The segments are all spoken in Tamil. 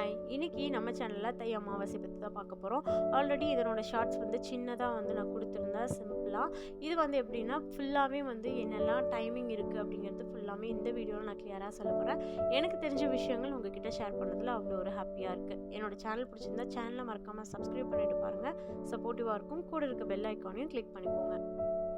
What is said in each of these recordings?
ஹாய் இன்னைக்கு நம்ம சேனலில் தை அமாவாசை பற்றி தான் பார்க்க போகிறோம் ஆல்ரெடி இதனோட ஷார்ட்ஸ் வந்து சின்னதாக வந்து நான் கொடுத்துருந்தேன். சிம்பிளாக இது வந்து எப்படின்னா ஃபுல்லாகவே வந்து என்னெல்லாம் டைமிங் இருக்குது அப்படிங்கிறது ஃபுல்லாமே இந்த வீடியோவில் நான் கிளியராக சொல்ல போகிறேன் எனக்கு தெரிஞ்ச விஷயங்கள் உங்ககிட்ட ஷேர் பண்ணதில் அவ்வளோ ஒரு ஹாப்பியாக இருக்குது என்னோட சேனல் பிடிச்சிருந்தா சேனலை மறக்காமல் சப்ஸ்கிரைப் பண்ணிட்டு பாருங்கள் சப்போர்ட்டிவாக இருக்கும். கூட இருக்க பெல் ஐக்கானையும் கிளிக் பண்ணிக்கோங்க.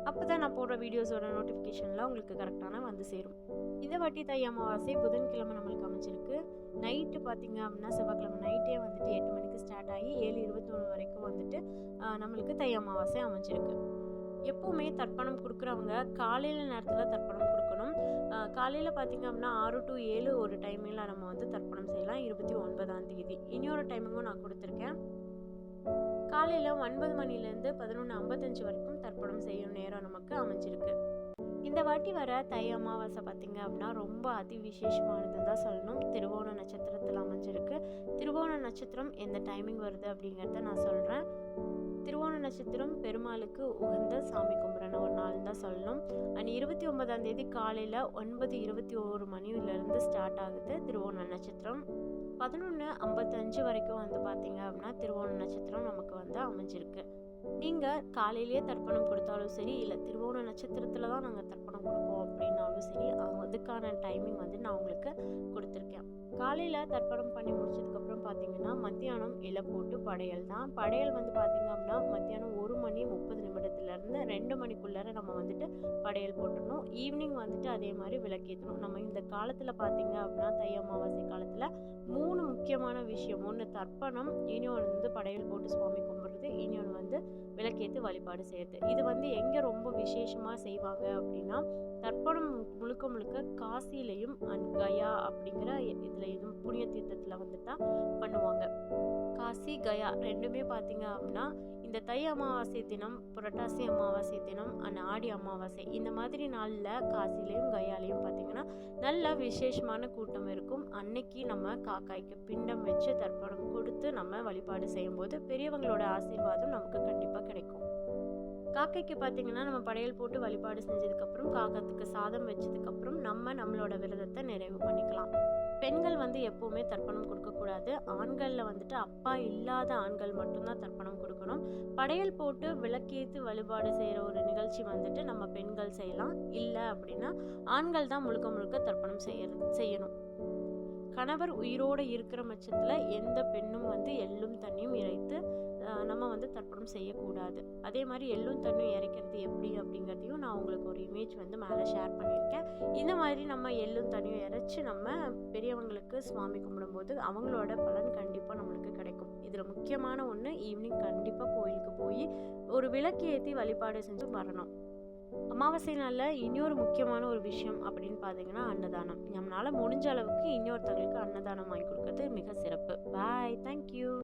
அப்போ தான் நான் போடுற வீடியோஸோட நோட்டிஃபிகேஷன்லாம் உங்களுக்கு கரெக்டான வந்து சேரும். இந்த வாட்டி தை அமாவாசை புதன்கிழமை நம்மளுக்கு அமைஞ்சிருக்கு. நைட்டு பார்த்தீங்க அப்படின்னா செவ்வாய்க்கிழமை நைட்டே வந்துட்டு எட்டு மணிக்கு ஸ்டார்ட் ஆகி ஏழு இருபத்தொன்று வரைக்கும் வந்துட்டு நம்மளுக்கு தை அமாவாசை அமைஞ்சிருக்கு. எப்போவுமே தர்ப்பணம் கொடுக்குறவங்க காலையில் நேரத்தில் தர்ப்பணம் கொடுக்கணும். காலையில் பார்த்தீங்க அப்படின்னா ஆறு டு ஏழு ஒரு டைமில் நம்ம வந்து தர்ப்பணம் செய்யலாம். இருபத்தி ஒன்பதாம் தேதி. இனியொரு டைமிங்கும் நான் கொடுத்துருக்கேன். காலையில் ஒன்பது மணிலேருந்து பதினொன்று ஐம்பத்தஞ்சு வரைக்கும் தர்ப்பணம் செய்யும் நேரம் நமக்கு அமைஞ்சிருக்கு. இந்த வாட்டி வர தை அமாவாசை பார்த்தீங்க அப்படின்னா ரொம்ப அதி விசேஷமானதுன்னு தான் சொல்லணும். திருவோண நட்சத்திரத்தில் அமைஞ்சிருக்கு. திருவோண நட்சத்திரம் எந்த டைமிங் வருது அப்படிங்கிறத நான் சொல்கிறேன் திருவோண நட்சத்திரம் பெருமாளுக்கு உகந்த சாமி கும்பிட்றன ஒரு நாள் தான் சொல்லணும். அண்ட் இருபத்தி ஒன்பதாம் தேதி காலையில் ஒன்பது இருபத்தி ஒரு மணிலேருந்து ஸ்டார்ட் ஆகுது திருவோண நட்சத்திரம். பதினொன்று ஐம்பத்தஞ்சு வரைக்கும் வந்து பார்த்தீங்க அப்படின்னா திருவோண நட்சத்திரம் நமக்கு வந்து அமைஞ்சிருக்கு. நீங்கள் காலையிலேயே தர்ப்பணம் கொடுத்தாலும் சரி இல்லை திருவோண நட்சத்திரத்தில் தான் நாங்கள் தர்ப்பணம் கொடுப்போம் அப்படின்னாலும் சரி அதுக்கான டைமிங் வந்து நான் உங்களுக்கு கொடுத்துருக்கேன். காலையில் தர்ப்பணம் பண்ணி முடிச்சதுக்கப்புறம் பார்த்தீங்கன்னா மத்தியானம் இலை போட்டு படையல் தான். படையல் வந்து பார்த்தீங்க அப்படின்னா மத்தியானம் ஒரு மணி முப்பது நிமிடத்துலேருந்து ரெண்டு மணிக்குள்ளார நம்ம வந்துட்டு படையல் போட்டுடணும். ஈவினிங் வந்துட்டு அதே மாதிரி விளக்கேற்றணும் நம்ம இந்த காலத்தில் பார்த்தீங்க அப்படின்னா தை அமாவாசை காலத்தில் மூணு முக்கியமான விஷயம். ஒன்று தர்ப்பணம் இன்னொன்று வந்து படையல் போட்டு சுவாமி கும்பிட்றது இன்னொன்று வந்து விளக்கேற்று வழிபாடு செய்கிறது இது வந்து எங்கே ரொம்ப விசேஷமாக செய்வாங்க அப்படின்னா தர்ப்பணம் முழுக்க முழுக்க காசிலையும் அண்ட் கயா அப்படிங்கிற இதில் இதுவும் புண்ணிய தீர்த்தத்தில் வந்து தான் பண்ணுவாங்க. காசி கயா ரெண்டுமே பார்த்தீங்க அப்படின்னா இந்த தை அமாவாசை தினம் புரட்டாசி அமாவாசை தினம் அண்ட் ஆடி அமாவாசை இந்த மாதிரி நாளில் காசிலையும் கயாலையும் பார்த்தீங்கன்னா நல்ல விசேஷமான கூட்டம் இருக்கும். அன்னைக்கு நம்ம காக்காய்க்கு பிண்டம் வச்சு தர்ப்பணம் கொடுத்து நம்ம வழிபாடு செய்யும்போது பெரியவங்களோட ஆசீர்வாதம் நமக்கு கண்டிப்பாக கிடைக்கும். காக்கைக்கு பார்த்தீங்கன்னா நம்ம படையல் போட்டு வழிபாடு செஞ்சதுக்கப்புறம் காக்கத்துக்கு சாதம் வச்சதுக்கப்புறம் நம்ம நம்மளோட விரதத்தை நிறைவு பண்ணிக்கலாம். பெண்கள் வந்து எப்போவுமே தர்ப்பணம் கொடுக்கக்கூடாது ஆண்களில் வந்துட்டு அப்பா இல்லாத ஆண்கள் மட்டும்தான் தர்ப்பணம் கொடுக்கணும். படையல் போட்டு விளக்கேத்து வழிபாடு செய்கிற ஒரு நிகழ்ச்சி வந்துட்டு நம்ம பெண்கள் செய்யலாம். இல்லை அப்படின்னா ஆண்கள் தான் முழுக்க முழுக்க தர்ப்பணம் செய்ய செய்யணும். கணவர் உயிரோடு இருக்கிற பட்சத்தில் எந்த பெண்ணும் வந்து வந்து தர்ப்பணம் செய்யக்கூடாது. அதே மாதிரி எள்ளும் தண்ணியும் இறைக்கிறது எப்படி அப்படிங்கிறதையும் நான் உங்களுக்கு ஒரு இமேஜ் வந்து மேலே ஷேர் பண்ணியிருக்கேன். இந்த மாதிரி நம்ம எள்ளும் தண்ணியும் இறைச்சி நம்ம பெரியவங்களுக்கு சுவாமி கும்பிடும்போது அவங்களோட பலன் கண்டிப்பாக நம்மளுக்கு கிடைக்கும். இதில் முக்கியமான ஒன்று ஈவினிங் கண்டிப்பாக கோயிலுக்கு போய் ஒரு விளக்கு ஏற்றி வழிபாடு செஞ்சு வரணும். அமாவாசை நாளில் இன்னொரு முக்கியமான ஒரு விஷயம் அப்படின்னு பார்த்தீங்கன்னா அன்னதானம். நம்மளால் முடிஞ்ச அளவுக்கு இன்னொருத்தவங்களுக்கு அன்னதானம் வாங்கி கொடுக்கறது மிக சிறப்பு. Bye thank you